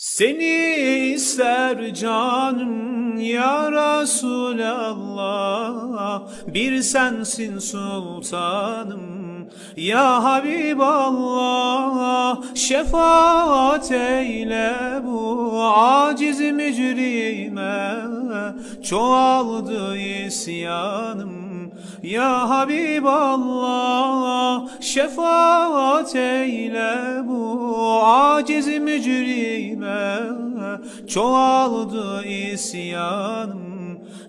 Seni ister canım ya Resulallah Bir sensin sultanım ya Habiballah. Şefaat eyle bu aciz mücrime Çoğaldı isyanım ya Habiballah şefaat eyle bu aciz mücrime çoğaldı isyanım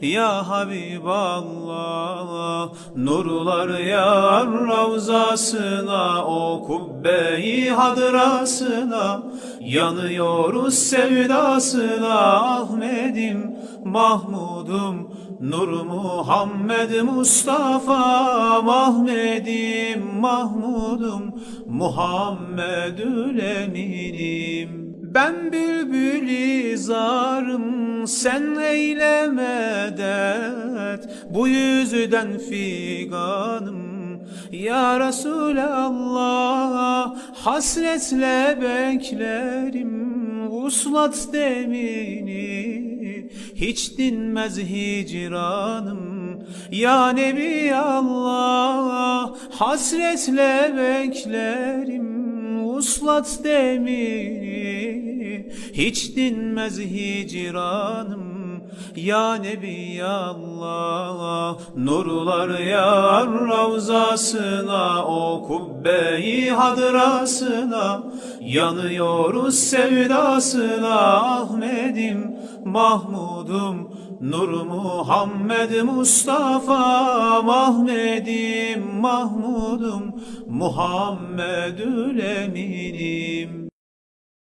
ya Habiballah. Nurlar yar ravzasına O kubbe-i hadrasına. Yanıyoruz sevdasına Ahmet'im Mahmud'um. Nur Muhammed Mustafa Mahmed'im Mahmud'um. Muhammedül Eminim ben bülbül zarım sen eyleme dert. Bu yüzden figanım ya Resulallah. Hasretle beklerim Uslat demini Hiç dinmez hicranım Ya Nebi Allah. Hasretle beklerim Uslat demini Hiç dinmez hicranım Ya Nebi Allah Nurlar yar ravzasına O kubbe-i hadrasına Yanıyoruz sevdasına Ahmet'im Mahmud'um Nur Muhammed Mustafa Mahmed'im Mahmud'um Muhammedül Eminim